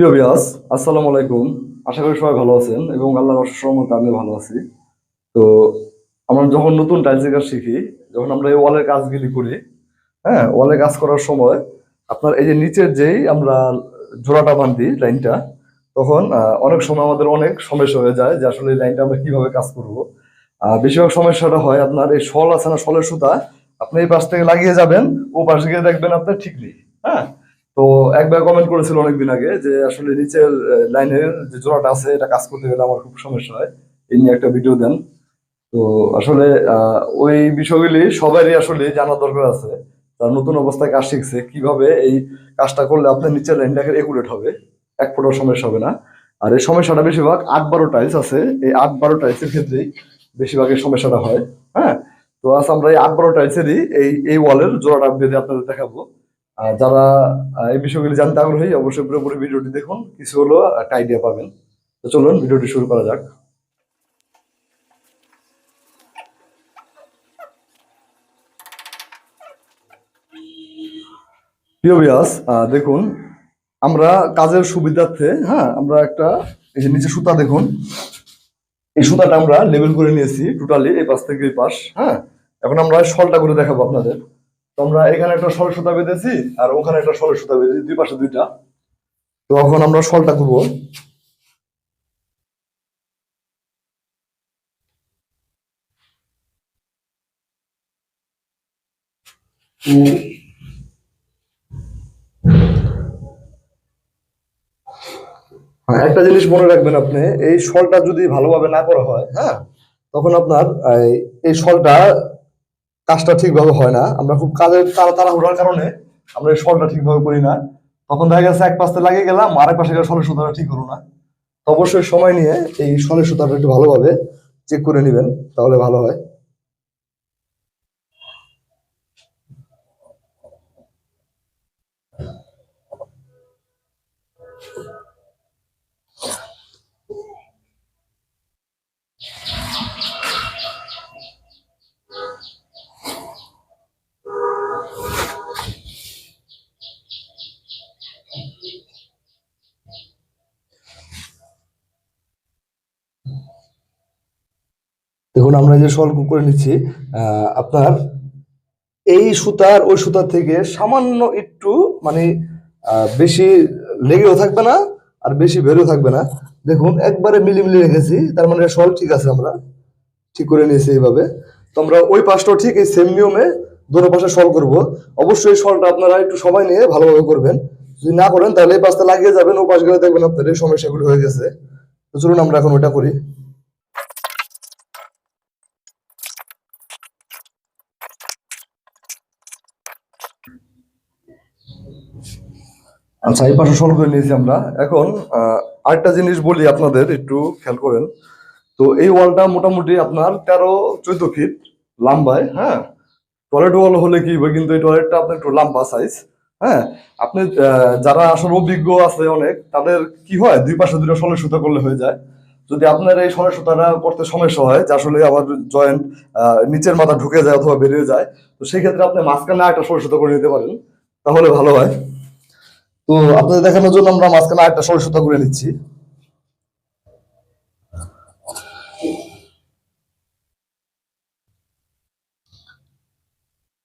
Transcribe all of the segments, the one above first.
প্রিয় বিয়াস আসসালামু আলাইকুম। আশা করি সবাই ভালো আছেন এবং আল্লাহর রহমতে আমি ভালো আছি। তো আমরা যখন নতুন টাইলসের কাজ শিখি, যখন আমরা এই ওয়ালের কাজগুলি করি হ্যাঁ ওয়ালের কাজ করার সময় আপনার এই যে নিচের যেই আমরা জোড়াটা বান্ধি লাইনটা তখন অনেক সময় আমাদের অনেক সমস্যা হয়ে যায় যে আসলে এই লাইনটা আমরা কীভাবে কাজ করব। বেশিরভাগ সমস্যাটা হয় আপনার এই শল আছে না, শলের সুতা, আপনি এই পাশ থেকে লাগিয়ে যাবেন, ও পাশে গিয়ে দেখবেন আপনার ঠিক নেই হ্যাঁ? তো একবার কমেন্ট করেছিল অনেকদিন আগে যে আসলে নিচের লাইনের যে জোড়াটা আছে, এটা কাজ করতে গেলে আমার খুব সমস্যা হয়। এই নিয়ে একটা ভিডিও দেন। তো আসলে ওই বিষয়গুলি সবারই আসলে জানার দরকার আছে। তার নতুন অবস্থায় কাজ শিখছে। কীভাবে এই কাজটা করলে আপনার নিচের লাইনটাকে একুরেট হবে? এক ফোটার সমস্যা হবে না। আর এই সমস্যাটা বেশিরভাগ আট বারো টাইলস আছে। এই আট বারো টাইলসের ক্ষেত্রেই বেশিরভাগ এই সমস্যাটা হয়। হ্যাঁ? তো আজ আমরা এই আট বারো টাইলসেরই এই এই ওয়ালের জোড়াটা বেঁধে আপনাদের দেখাবো। যারা এই বিষয়গুলি জানতে আগ্রহী, অবশ্যই পুরোপুরি ভিডিওটি দেখুন। কিছু হলো একটা আইডিয়া পাবেন। তো চলুন, ভিডিওটি শুরু করা যাক। দেখুন, আমরা কাজের সুবিধার্থে হ্যাঁ আমরা একটা, এই যে নিচে সুতা দেখুন। এই সুতাটা আমরা লেবেল করে নিয়েছি টোটালি এই পাশ থেকে এই পাশ হ্যাঁ। এখন আমরা শলটা করে দেখাবো আপনাদের। আমরা এখানে একটা শল সুতা বেঁধেছি আর ওখানে একটা শলের সুতা বেঁধেছি দুই পাশে দুইটা। তো এখন আমরা সলটা করব হ্যাঁ, একটা জিনিস মনে রাখবেন আপনি এই সলটা যদি ভালোভাবে না করা হয় হ্যাঁ তখন আপনার এই- শলটা কাজটা ঠিকভাবে হয় না। আমরা খুব কাজের তাড়া তাড়াহুড়ার কারণে আমরা শলটা ঠিকভাবে করি না। তখন দেখা গেছে এক পাশে লাগিয়ে গেলাম, আরেক পাশে গেলে সলের সুতাটা ঠিক হলো না। অবশ্যই সময় নিয়ে এই সলের সুতাটা একটু ভালোভাবে চেক করে নেবেন, তাহলে ভালো হয়। দেখুন আমরা যে শল করে নিচ্ছি আপনার এই সুতার, ওই সুতার থেকে সামান্য একটু মানে বেশি লেগেও থাকবে না আর বেশি বেরো থাকবে না। দেখুন, একবারে মিলিমিলি রেখেছি, তার মানে শল ঠিক আছে আমরা ঠিক করে নিয়েছি এইভাবে। তো আমরা ওই পাশটাও ঠিক এই সেম নিয়মে দুটো পাশে শল করব। অবশ্যই সলটা আপনারা একটু সময় নিয়ে ভালোভাবে করবেন। যদি না করেন, তাহলে এই পাশটা লাগিয়ে যাবেন ও পাশ গেলে দেখবেন আপনার এই সমস্যাগুলো হয়ে গেছে। তো চলুন আমরা এখন ওটা করি। আচ্ছা এই পাশে সলভ করে নিয়েছি আমরা। এখন আরেকটা জিনিস বলি আপনাদের, একটু খেয়াল করেন। তো এই ওয়ালটা মোটামুটি আপনার তেরো, চোদ্দ ফিট লম্বায় হ্যাঁ? টয়লেট ওয়াল হলে কি হবে? কিন্তু এই টয়লেটটা আপনার একটু লম্বা সাইজ হ্যাঁ? আপনি যারা আসলে অভিজ্ঞ আছে অনেক, তাদের কি হয়? দুই পাশে দুটো সলের সুতা করলে হয়ে যায়। যদি আপনার এই সলের সুতাটা করতে সমস্যা হয়, যে আসলে আবার জয়েন্ট নিচের মাথা ঢুকে যায় অথবা বেরিয়ে যায়, তো সেই ক্ষেত্রে আপনি মাঝখানে একটা সলের সুতা করে নিতে পারেন। তাহলে ভালো হয়। তো আপনাদের দেখানোর জন্য আমরা মাঝখানে একটা সরু সুতা করে নিচ্ছি।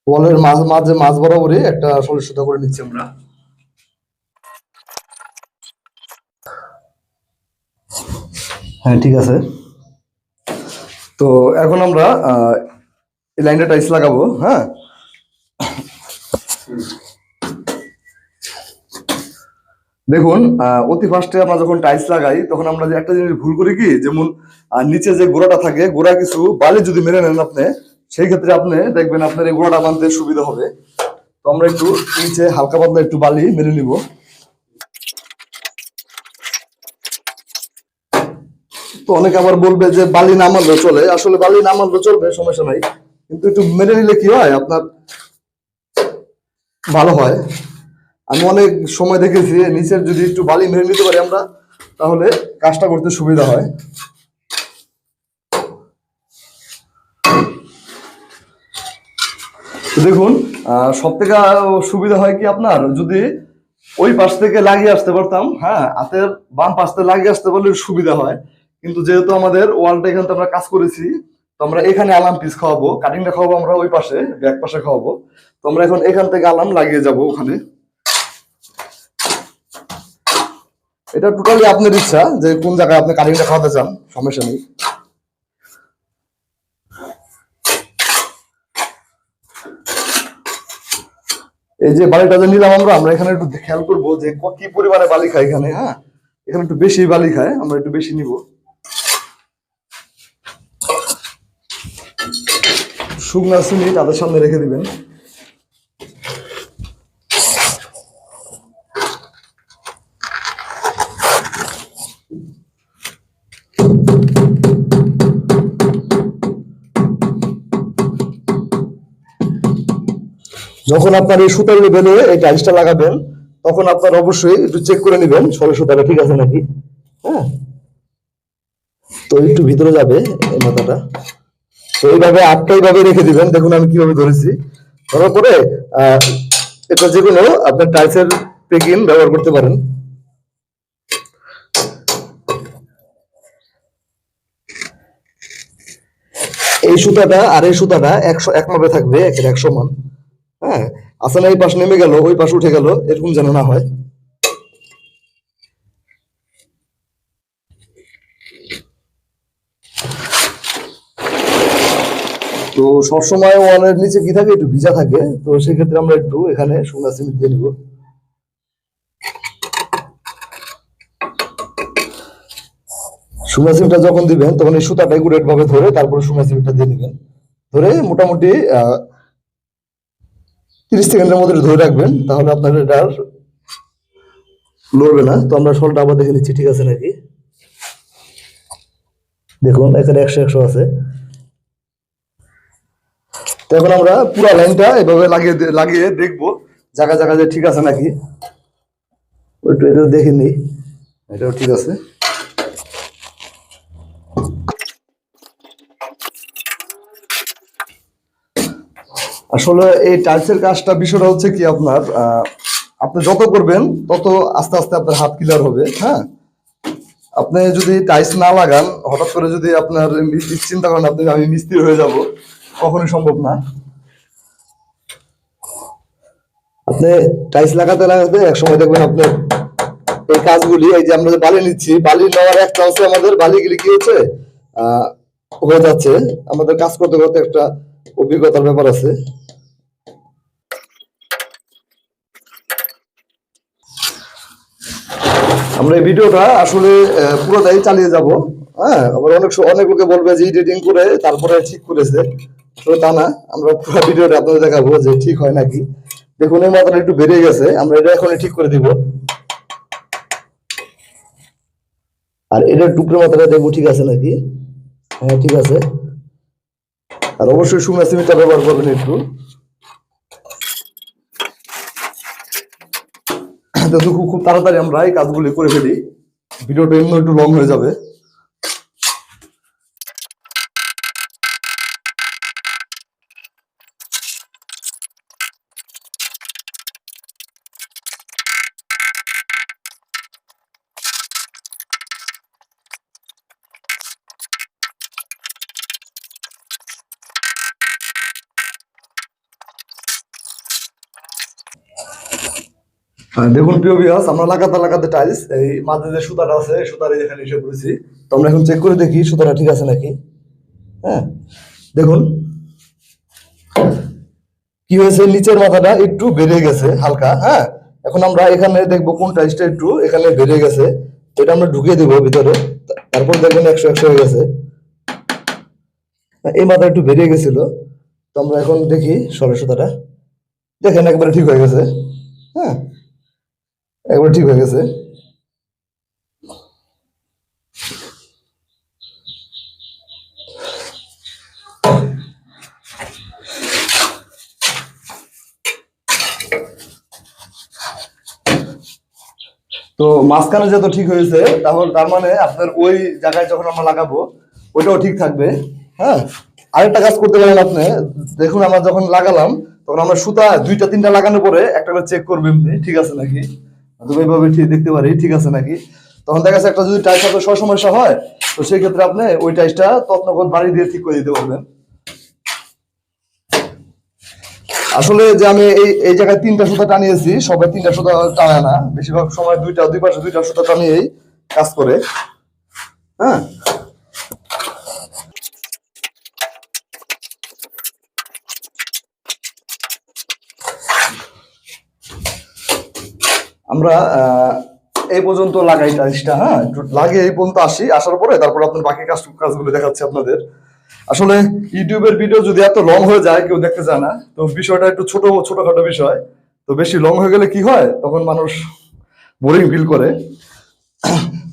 বলের মাঝ, মাঝে, মাঝ বরাবরই একটা সরু করে নিচ্ছি আমরা। হ্যাঁ ঠিক আছে। তো এখন আমরা লাইনটা টাইস লাগাবো হ্যাঁ? দেখুন অতি ফার্স্টে আমরা যখন টাইলস লাগাই, তখন আমরা যে একটা জিনিস ভুল করি কি, যেমন নিচে যে গোড়াটা থাকে, গোড়া কিছু বালি যদি মেরে নেন আপনি, সেই ক্ষেত্রে আপনি দেখবেন আপনার এই গোড়াটা বানতে সুবিধা হবে। তো আমরা একটু নিচে হালকা পাতলা একটু বালি মেরে নিব। তো অনেকে আবার বলবে যে বালি না মারলেও চলে। আসলে বালি না মারলেও চলবে, সমস্যা নাই। কিন্তু একটু মেরে নিলে কি হয়? আপনার ভালো হয়। আমি অনেক সময় দেখেছি, নিচের যদি একটু বালি মেরে নিতে পারি আমরা, তাহলে কাজটা করতে সুবিধা হয়। দেখুন সব থেকে সুবিধা হয় কি আপনার? যদি ওই পাশ থেকে লাগিয়ে আসতে পারতাম হ্যাঁ হাতের বাম পাশ থেকে লাগিয়ে আসতে পারলে সুবিধা হয়। কিন্তু যেহেতু আমাদের ওয়ালটা এখানে আমরা কাজ করেছি, তো আমরা এখানে আলাম পিস খাওয়াবো কাটিংটা খাওয়াবো আমরা ওই পাশে ব্যাক পাশে খাওয়াবো। তো আমরা এখন এখান থেকে আলাম লাগিয়ে যাব ওখানে। এটা টোটালি আপনার ইচ্ছা যে কোন জায়গায় আপনি কাটিংটা খাওয়াতে চান, সমস্যা নেই। এই যে বালিটা যে নিলাম আমরা আমরা এখানে একটু খেয়াল করব যে ক- পরিমাণে বালি খায় এখানে হ্যাঁ? এখানে একটু বেশি বালি খায়, আমরা একটু বেশি নিব। শুকনা চিনি তাদের সামনে রেখে দিবেন। যখন আপনার এই সুতার লেভেলে এই টাইলসটা লাগাবেন, তখন আপনার অবশ্যই একটু চেক করে নেবেন সরে সুতাটা ঠিক আছে নাকি? হ্যাঁ? তো একটু ভিতরে যাবে এই মাথাটা। তো এইভাবে আটটা এইভাবে রেখে দিবেন। দেখুন আমি কীভাবে ধরেছি। ধরার পরে এটা যে কোনো আপনার টাইলসের পেকিং ব্যবহার করতে পারেন। এই সুতাটা আর এই সুতাটা একশো এক মাপে থাকবে, একের একশো মান। হ্যাঁ আসলে এই পাশ নেমে গেল, ওই পাশ উঠে গেল, এরকম যেন না হয়। তো সবসময় ওয়ালের নিচে কি থাকে? একটু ভিজা থাকে, তো সেক্ষেত্রে আমরা একটু এখানে সোনা সিমেন্ট দিয়ে নিব। সোনা সিমেন্টটা যখন দিবেন, তখন এই সুতাটা একুরেট ভাবে ধরে তারপরে সোনা সিমেন্টটা দিয়ে দিবেন ধরে মোটামুটি, আহ তিরিশ সেকেন্ডের মধ্যে ধরে রাখবেন, তাহলে আপনার এটা আর লড়বে না। তো আমরা সলটা আবার দেখে নিচ্ছি, ঠিক আছে নাকি? দেখুন, এখানে একশো একশো আছে। এখন আমরা পুরো লাইনটা এভাবে লাগিয়ে লাগিয়ে দেখব, জায়গা জায়গা যে ঠিক আছে নাকি। একটু এটা দেখে নিই। এটাও ঠিক আছে। আসলে এই টাইলসের কাজটা বিষয়টা হচ্ছে কি আপনার আপনি যত করবেন, তত আস্তে আস্তে আপনার হাত ক্লিয়ার হবে হ্যাঁ? আপনি যদি টাইলস না লাগান, হঠাৎ করে যদি আপনার চিন্তা করেন আপনি আমি মিস্ত্রি হয়ে যাব, কখনোই সম্ভব না। আপনি টাইলস লাগাতে লাগাতে এক সময় দেখবেন আপনার এই কাজগুলি, এই যে আমরা যে বালি নিচ্ছি, বালি নেওয়ার এক চান্সে আমাদের বালিগুলি কি হচ্ছে? হয়ে যাচ্ছে। আমাদের কাজ করতে করতে একটা অভিজ্ঞতার ব্যাপার আছে। আমরা এই ভিডিওটা আসলে পুরোটাই চালিয়ে যাব। হ্যাঁ আবার অনেক অনেক লোকে বলবে যে এডিটিং করে তারপরে ঠিক করেছে। আসলে তা না, আমরা পুরো ভিডিওটা আপনাদের দেখাবো যে ঠিক হয় নাকি। দেখুন, এই মাথাটা একটু বেড়ে গেছে, আমরা এটা এখন ঠিক করে দিব। আর এটার টুকরো মাথাটা দেখব ঠিক আছে নাকি? হ্যাঁ ঠিক আছে। আর অবশ্যই সিমেন্টটা ব্যবহার করবেন একটু। তো খুব খুব তাড়াতাড়ি আমরা এই কাজগুলি করে ফেলি। ভিডিওটা এমনি একটু লং হয়ে যাবে। দেখুন, প্রিয় বিয়াস আমরা লাগাতে লাগাতে টাইলস এই মাঝে যে সুতাটা আছে সুতার এখানে এসে করেছি তো আমরা এখন চেক করে দেখি সুতাটা ঠিক আছে নাকি। হ্যাঁ দেখুন। কি হয়েছে? নিচের মাথাটা একটু বেড়ে গেছে হালকা হ্যাঁ? এখন আমরা এখানে দেখব কোন টাইলসটা একটু এখানে বেড়ে গেছে। এটা আমরা ঢুকিয়ে দেবো ভিতরে। তারপর দেখবেন একশো একশো হয়ে গেছে। এই মাথা একটু বেরিয়ে গেছিল। তো আমরা এখন দেখি সরে সুতাটা। দেখেন, একবারে ঠিক হয়ে গেছে। হ্যাঁ একবার ঠিক হয়ে গেছে। তো মাঝখানে যেহেতু ঠিক হয়েছে, তাহলে তার মানে আপনার ওই জায়গায় যখন আমরা লাগাবো, ওইটাও ঠিক থাকবে। হ্যাঁ? আরেকটা কাজ করতে পারেন আপনি। দেখুন, আমরা যখন লাগালাম, তখন আমরা সুতা দুইটা, তিনটা লাগানোর পরে একটা করে চেক করবেন ঠিক আছে নাকি? অথবা ঠিক দেখতে পারি, ঠিক আছে নাকি? তখন দেখা যাচ্ছে একটা যদি টাইস আপনার সব সমস্যা হয়, তো সেই ক্ষেত্রে আপনি ওই টাইসটা তত্নগত বাড়ি দিয়ে ঠিক করে দিতে পারবেন। আসলে যে আমি এই এই জায়গায় তিনটা সুতা টানিয়েছি, সবাই তিনটা সুতা টানায় না। বেশিরভাগ সময় দুইটা দুই পাশে দুইটা সুতা টানিয়েই কাজ করে। হ্যাঁ? আমরা এই পর্যন্ত লাগাই টাইলসটা হ্যাঁ? লাগিয়ে এই পর্যন্ত আসি, আসার পরে তারপর আপনার বাকি কাজ কাজগুলো দেখাচ্ছি আপনাদের। আসলে ইউটিউবের ভিডিও যদি এত লং হয়ে যায়, কেউ দেখতে চায় না, তো বিষয়টা একটু ছোট, ছোটখাটো বিষয়। তো বেশি লং হয়ে গেলে কি হয়? তখন মানুষ বোরিং ফিল করে।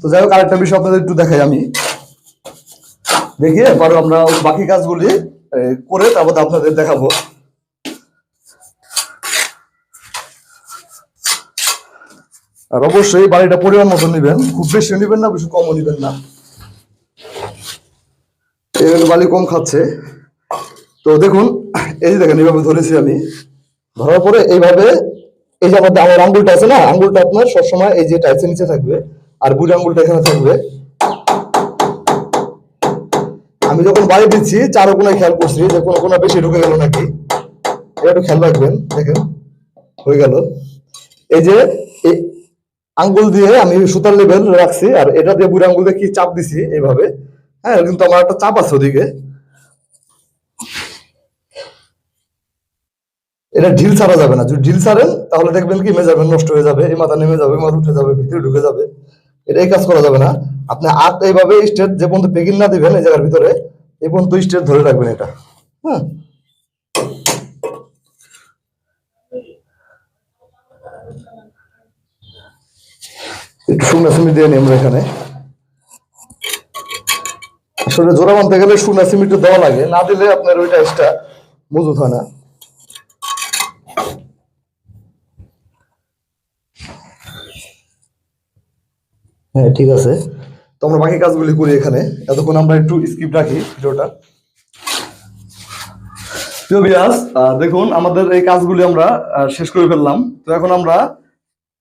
তো যাই হোক, আরেকটা বিষয় আপনাদের একটু দেখাই আমি। দেখিয়ে পরে আমরা বাকি কাজগুলি করে তারপর আপনাদের দেখাবো। আর অবশ্যই বাড়িটা পরিমাণ মতো নেবেন। খুব বেশি নেবেন না, বেশি কমও নেবেন না। এই বালি কম খাচ্ছে। তো দেখুন, এই দেখেন, এইভাবে ধরেছি আমি। ধরার পরে এইভাবে, এই যে আমাদের আমার আঙ্গুলটা আছে না? আঙ্গুলটা আপনার সবসময় এই যে টাইসের নিচে থাকবে আর বুড়ি আঙ্গুলটা এখানে থাকবে। আমি যখন বাড়ি দিচ্ছি চারো কোনায় খেয়াল করছি, যে কোনো কোনো বেশি ঢুকে গেল নাকি? এটা একটু খেয়াল রাখবেন, দেখেন, হয়ে গেল। এই যে আঙ্গুল দিয়ে আমি সুতার লেভেল রাখছি, আর এটা দিয়ে বুড়ি আঙ্গুল দিয়ে কি চাপ দিছি এইভাবে? হ্যাঁ কিন্তু আমার একটা চাপ আছে ওদিকে। এটা ঢিল ছাড়া যাবে না। যদি ঢিল ছাড়েন, তাহলে দেখবেন কি মেজারমেন্ট নষ্ট হয়ে যাবে, এই মাথা নেমে যাবে, মাথা উঠে যাবে, ভিতরে ঢুকে যাবে। এটা এই কাজ করা যাবে না। আপনি আট এইভাবে স্টেট যে পর্যন্ত পেকিং না দিবেন এই জায়গার ভিতরে, এই পর্যন্ত স্টেট ধরে রাখবেন এটা। হ্যাঁ। একটু সিমেন্ট দিয়ে আমরা এখানে। আসলে জোড়া বানতে গেলে দেওয়া লাগে, না দিলে আপনার ওইটা এক্সট্রা মজুত হয় না। হ্যাঁ ঠিক আছে। তো আমরা বাকি কাজগুলি করি এখানে। এতক্ষণ আমরা একটু স্কিপ রাখি ভিডিওটা। দেখুন, আমাদের এই কাজগুলি আমরা শেষ করে ফেললাম। তো এখন আমরা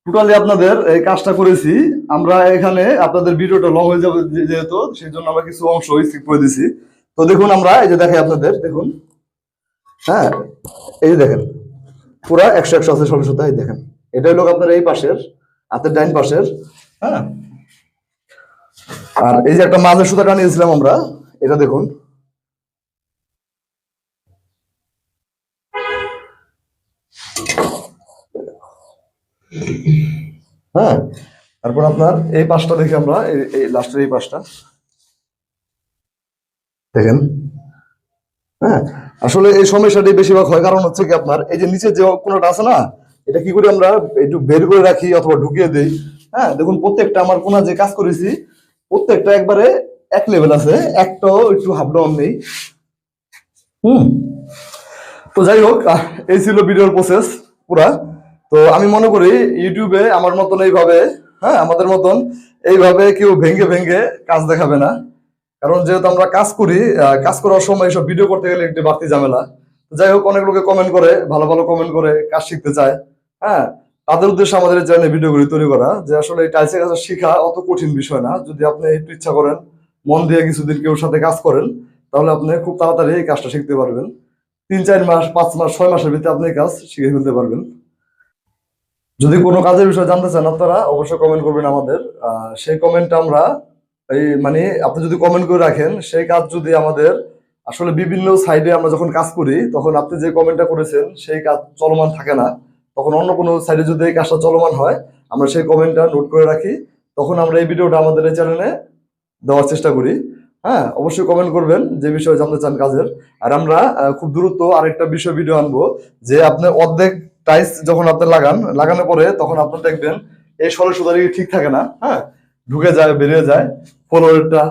টোটালি আপনাদের এই কাজটা করেছি। আমরা এখানে আপনাদের ভিডিওটা লং হয়ে যাবে যেহেতু সেই জন্য আমরা কিছু অংশ স্কিপ করে দিছি। তো দেখুন আমরা, এই যে দেখাই আপনাদের, দেখুন। হ্যাঁ এই যে দেখেন, পুরা একশো একশো আছে সুতা, এই দেখেন। এটা হলো আপনার এই পাশের, হাতের ডাইন পাশের হ্যাঁ। আর এই যে একটা মাঝের সুতাটা টানিয়েছিলাম আমরা, এটা দেখুন। হ্যাঁ তারপর আপনার এই পাশটা দেখি আমরা, এই- লাস্টের এই পাশটা। দেখেন। হ্যাঁ আসলে এই সমস্যাটি বেশিরভাগ হয়, কারণ হচ্ছে কি আপনার, এই যে নিচে যে কোনোটা আছে না, এটা কি করি আমরা একটু বের করে রাখি অথবা ঢুকিয়ে দিই? হ্যাঁ দেখুন, প্রত্যেকটা আমার কোনা যে কাজ করেছি, প্রত্যেকটা একবারে এক লেভেল আছে, একটাও একটু হাফ ডাউন নেই। হুম, তো যাই হোক এই ছিল ভিডিওর প্রসেস পুরা। তো আমি মনে করি ইউটিউবে আমার মতন এইভাবে হ্যাঁ আমাদের মতন এইভাবে কেউ ভেঙ্গে ভেঙ্গে কাজ দেখাবে না। কারণ যেহেতু আমরা কাজ করি কাজ করার সময় এসব ভিডিও করতে গেলে একটু বাড়তি ঝামেলা। যাই হোক, অনেক লোকে কমেন্ট করে, ভালো ভালো কমেন্ট করে কাজ শিখতে চায় হ্যাঁ। তাদের উদ্দেশ্যে আমাদের চ্যানেলে ভিডিওগুলি তৈরি করা, যে আসলে এই টাইসের কাজ শেখা অত কঠিন বিষয় না। যদি আপনি একটু ইচ্ছা করেন, মন দিয়ে কিছুদিন কেউ সাথে কাজ করেন, তাহলে আপনি খুব তাড়াতাড়ি এই কাজটা শিখতে পারবেন। তিন, চার মাস, পাঁচ মাস, ছয় মাসের ভিতরে আপনি এই কাজ শিখে ফেলতে পারবেন। যদি কোনো কাজের বিষয়ে জানতে চান আপনারা, অবশ্যই কমেন্ট করবেন আমাদের। সেই কমেন্টটা আমরা এই মানে আপনি যদি কমেন্ট করে রাখেন, সেই কাজ যদি আমাদের আসলে বিভিন্ন সাইডে আমরা যখন কাজ করি, তখন আপনি যে কমেন্টটা করেছেন, সেই কাজ চলমান থাকে না। তখন অন্য কোনো সাইডে যদি এই কাজটা চলমান হয়, আমরা সেই কমেন্টটা নোট করে রাখি। তখন আমরা এই ভিডিওটা আমাদের এই চ্যানেলে দেওয়ার চেষ্টা করি। হ্যাঁ অবশ্যই কমেন্ট করবেন যে বিষয়ে জানতে চান কাজের। আর আমরা খুব দ্রুত আরেকটা বিষয় ভিডিও আনব, যে আপনি অর্ধেক টাইস যখন আপনি লাগান, লাগানোর পরে তখন আপনি দেখবেন এই সরল সুতারি ঠিক থাকে না হ্যাঁ? ঢুকে যায়, বেরিয়ে যায়, ফলোয়ারটা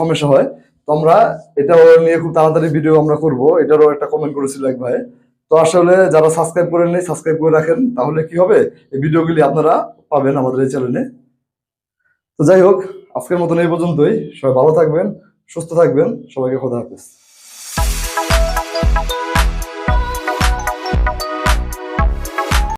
সমস্যা হয়। তো আমরা এটাও নিয়ে খুব তাড়াতাড়ি ভিডিও আমরা করব, এটারও একটা কমেন্ট করেছিল এক ভাই। তো আসলে যারা সাবস্ক্রাইব করেন নি সাবস্ক্রাইব করে রাখেন, তাহলে কি হবে? এই ভিডিওগুলি আপনারা পাবেন আমাদের এই চ্যানেলে তো যাই হোক, আজকের মতন এই পর্যন্তই। সবাই ভালো থাকবেন, সুস্থ থাকবেন। সবাইকে খোদা হাফেজ।